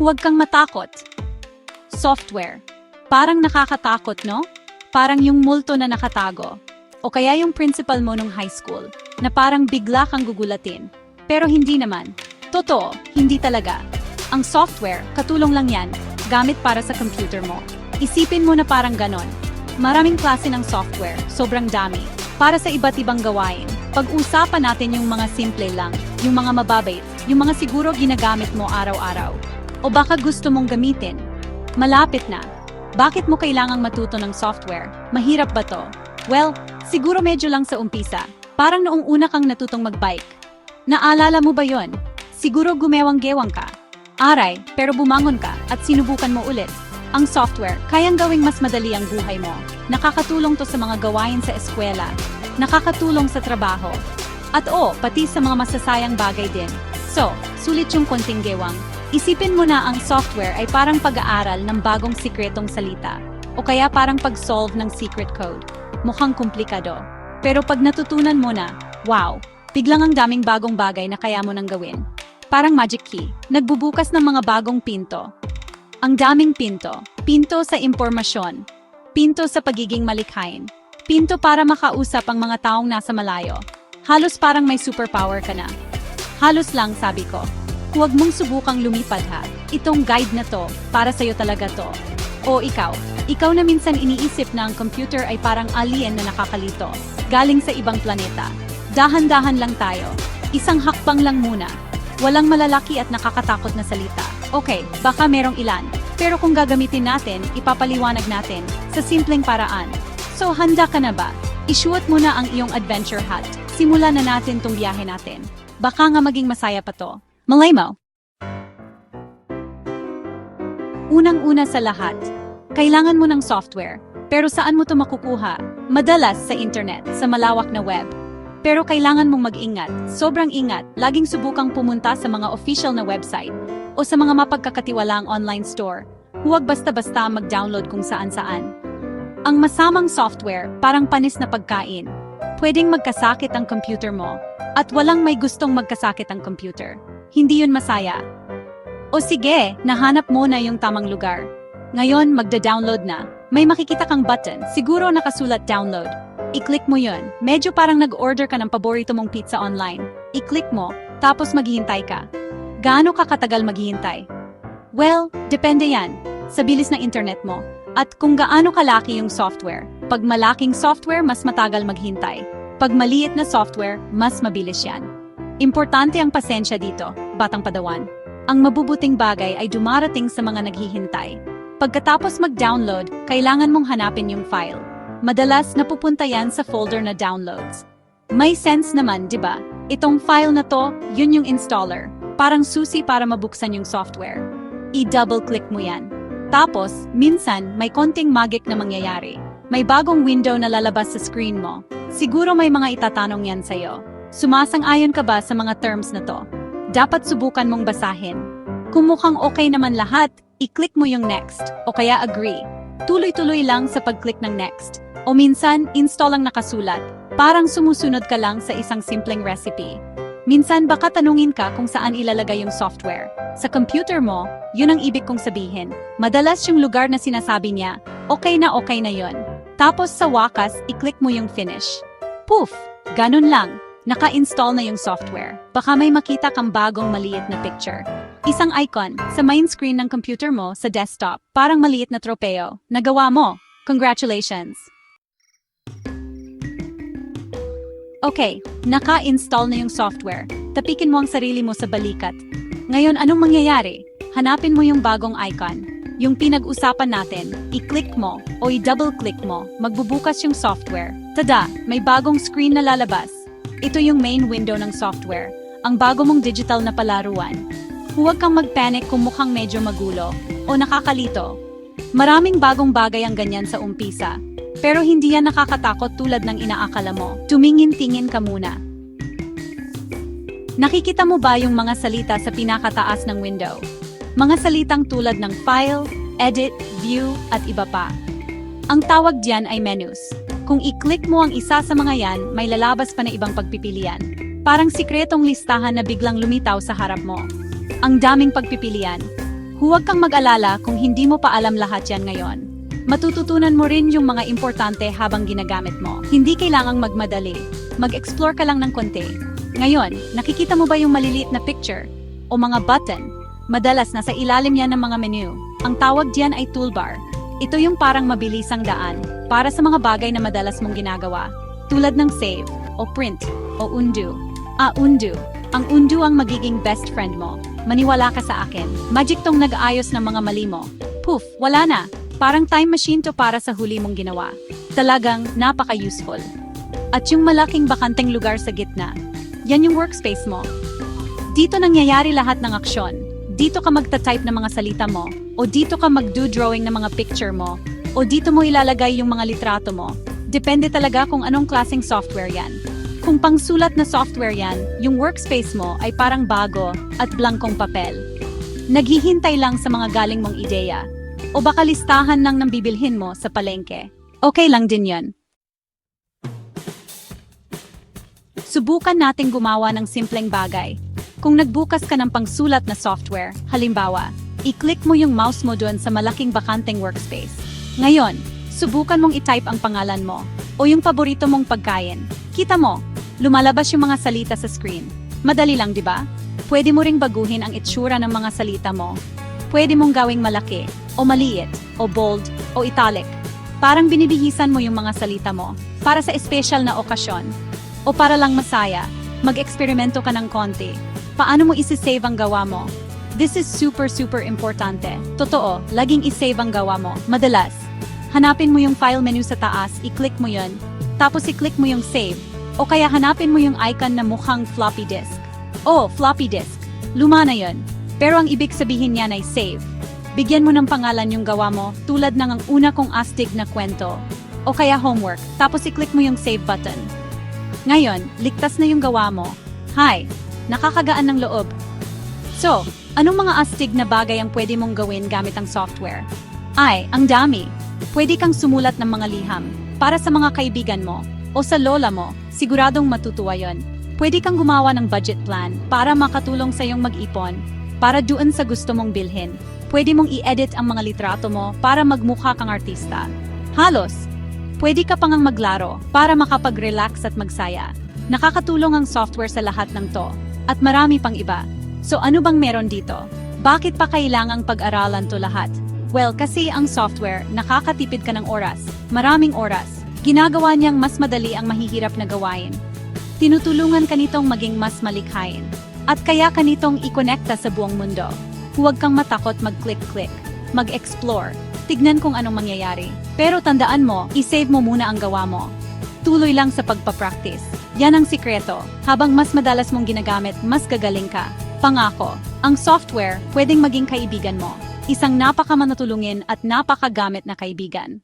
Huwag kang matakot. Software. Parang nakakatakot, no? Parang yung multo na nakatago. O kaya yung principal mo nung high school, na parang bigla kang gugulatin. Pero hindi naman. Totoo, hindi talaga. Ang software, katulong lang yan, gamit para sa computer mo. Isipin mo na parang ganon. Maraming klase ng software, sobrang dami, para sa iba't ibang gawain. Pag-usapan natin yung mga simple lang, yung mga mababait, yung mga siguro ginagamit mo araw-araw. O baka gusto mong gamitin. Malapit na. Bakit mo kailangang matuto ng software? Mahirap ba to? Well, siguro medyo lang sa umpisa. Parang noong una kang natutong magbike. Naalala mo ba yon? Siguro gumewang-gewang ka. Aray, pero bumangon ka at sinubukan mo ulit. Ang software, kayang gawing mas madali ang buhay mo. Nakakatulong to sa mga gawain sa eskwela. Nakakatulong sa trabaho. At oo, pati sa mga masasayang bagay din. So, sulit yung konting gewang. Isipin mo na ang software ay parang pag-aaral ng bagong sikretong salita. O kaya parang pag-solve ng secret code. Mukhang komplikado. Pero pag natutunan mo na, wow, biglang ang daming bagong bagay na kaya mo nang gawin. Parang magic key, nagbubukas ng mga bagong pinto. Ang daming pinto. Pinto sa impormasyon. Pinto sa pagiging malikhain. Pinto para makausap ang mga taong nasa malayo. Halos parang may superpower ka na. Halos lang sabi ko. Huwag mong subukang lumipad ha. Itong guide na to, para sa'yo talaga to. O ikaw, ikaw na minsan iniisip na ang computer ay parang alien na nakakalito, galing sa ibang planeta. Dahan-dahan lang tayo. Isang hakbang lang muna. Walang malalaki at nakakatakot na salita. Okay, baka merong ilan. Pero kung gagamitin natin, ipapaliwanag natin sa simpleng paraan. So handa ka na ba? Isuot mo na ang iyong adventure hat. Simulan na natin tong biyahe natin. Baka nga maging masaya pa to. Malay mo! Unang-una sa lahat, kailangan mo ng software. Pero saan mo to makukuha? Madalas sa internet, sa malawak na web. Pero kailangan mong mag-ingat, sobrang ingat, laging subukang pumunta sa mga official na website o sa mga mapagkakatiwalaang online store. Huwag basta-basta mag-download kung saan-saan. Ang masamang software, parang panis na pagkain. Pwedeng magkasakit ang computer mo, at walang may gustong magkasakit ang computer. Hindi yun masaya. O sige, nahanap mo na yung tamang lugar. Ngayon, magda-download na. May makikita kang button, siguro nakasulat download. I-click mo yun. Medyo parang nag-order ka ng paborito mong pizza online. I-click mo, tapos maghihintay ka. Gaano ka katagal maghihintay? Well, depende yan. Sa bilis ng internet mo. At kung gaano kalaki yung software. Pag malaking software, mas matagal maghintay. Pag maliit na software, mas mabilis yan. Importante ang pasensya dito, batang padawan. Ang mabubuting bagay ay dumarating sa mga naghihintay. Pagkatapos mag-download, kailangan mong hanapin yung file. Madalas napupunta yan sa folder na downloads. May sense naman, di ba? Itong file na to, yun yung installer. Parang susi para mabuksan yung software. I-double-click mo yan. Tapos, minsan, may konting magic na mangyayari. May bagong window na lalabas sa screen mo. Siguro may mga itatanong yan sa'yo. Sumasang-ayon ka ba sa mga terms na to? Dapat subukan mong basahin. Kung mukhang okay naman lahat, i-click mo yung next, o kaya agree. Tuloy-tuloy lang sa pag-click ng next. O minsan, install ang nakasulat. Parang sumusunod ka lang sa isang simpleng recipe. Minsan baka tanungin ka kung saan ilalagay yung software. Sa computer mo, yun ang ibig kong sabihin. Madalas yung lugar na sinasabi niya, okay na okay na yon. Tapos sa wakas, i-click mo yung finish. Poof! Ganun lang. Naka-install na yung software. Baka may makita kang bagong maliit na picture. Isang icon sa main screen ng computer mo sa desktop. Parang maliit na tropeo. Nagawa mo. Congratulations! Okay, naka-install na yung software. Tapikin mo ang sarili mo sa balikat. Ngayon, anong mangyayari? Hanapin mo yung bagong icon. Yung pinag-usapan natin, i-click mo o i-double-click mo, magbubukas yung software. Tada, may bagong screen na lalabas. Ito yung main window ng software, ang bago mong digital na palaruan. Huwag kang mag-panic kung mukhang medyo magulo o nakakalito. Maraming bagong bagay ang ganyan sa umpisa, pero hindi yan nakakatakot tulad ng inaakala mo. Tumingin-tingin ka muna. Nakikita mo ba yung mga salita sa pinakataas ng window? Mga salitang tulad ng file, edit, view, at iba pa. Ang tawag diyan ay menus. Kung i-click mo ang isa sa mga yan, may lalabas pa na ibang pagpipilian. Parang sikretong listahan na biglang lumitaw sa harap mo. Ang daming pagpipilian. Huwag kang mag-alala kung hindi mo pa alam lahat yan ngayon. Matututunan mo rin yung mga importante habang ginagamit mo. Hindi kailangang magmadali. Mag-explore ka lang ng konti. Ngayon, nakikita mo ba yung maliliit na picture? O mga button? Madalas nasa ilalim yan ng mga menu. Ang tawag diyan ay toolbar. Ito yung parang mabilisang daan para sa mga bagay na madalas mong ginagawa. Tulad ng save, o print, o undo. Ah, undo. Ang undo ang magiging best friend mo. Maniwala ka sa akin. Magic tong nag-aayos ng mga mali mo. Poof, wala na. Parang time machine to para sa huli mong ginawa. Talagang napaka-useful. At yung malaking bakanteng lugar sa gitna, yan yung workspace mo. Dito nangyayari lahat ng aksyon. Dito ka magta-type ng mga salita mo, o dito ka mag-do drawing ng mga picture mo, o dito mo ilalagay yung mga litrato mo. Depende talaga kung anong klaseng software yan. Kung pangsulat na software yan, yung workspace mo ay parang bago at blankong papel. Naghihintay lang sa mga galing mong ideya. O baka listahan lang ng bibilhin mo sa palengke. Okay lang din yon. Subukan nating gumawa ng simpleng bagay. Kung nagbukas ka ng pangsulat na software, halimbawa, i-click mo yung mouse mo doon sa malaking bakanteng workspace. Ngayon, subukan mong i-type ang pangalan mo o yung paborito mong pagkain. Kita mo, lumalabas yung mga salita sa screen. Madali lang, di ba? Pwede mo ring baguhin ang itsura ng mga salita mo. Pwede mong gawing malaki, o maliit, o bold, o italic. Parang binibihisan mo yung mga salita mo para sa espesyal na okasyon. O para lang masaya, mag-eksperimento ka ng konti. Paano mo isi-save ang gawa mo? This is super super importante. Totoo, laging i-save ang gawa mo. Madalas, hanapin mo yung file menu sa taas, i-click mo yun, tapos i-click mo yung save. O kaya hanapin mo yung icon na mukhang floppy disk. Oh, floppy disk. Luma na yun. Pero ang ibig sabihin niyan ay save. Bigyan mo ng pangalan yung gawa mo tulad ng ang una kong astig na kwento. O kaya homework, tapos i-click mo yung save button. Ngayon, ligtas na yung gawa mo. Hi, nakakagaan ng loob. So, anong mga astig na bagay ang pwede mong gawin gamit ang software? Ay, ang dami. Pwede kang sumulat ng mga liham para sa mga kaibigan mo o sa lola mo, siguradong matutuwa yon. Pwede kang gumawa ng budget plan para makatulong sa iyong mag-ipon para doon sa gusto mong bilhin. Pwede mong i-edit ang mga litrato mo para magmukha kang artista. Halos, pwede ka pang maglaro para makapag-relax at magsaya. Nakakatulong ang software sa lahat ng to at marami pang iba. So ano bang meron dito? Bakit pa kailangang pag-aralan to lahat? Well, kasi ang software, nakakatipid ka ng oras. Maraming oras. Ginagawa niyang mas madali ang mahihirap na gawain. Tinutulungan ka nitong maging mas malikhain. At kaya ka nitong ikonekta sa buong mundo. Huwag kang matakot mag-click-click. Mag-explore. Tignan kung anong mangyayari. Pero tandaan mo, isave mo muna ang gawa mo. Tuloy lang sa pagpapractice. Yan ang sikreto. Habang mas madalas mong ginagamit, mas gagaling ka. Pangako, ang software pwedeng maging kaibigan mo. Isang napakamanatulungin at napakagamit na kaibigan.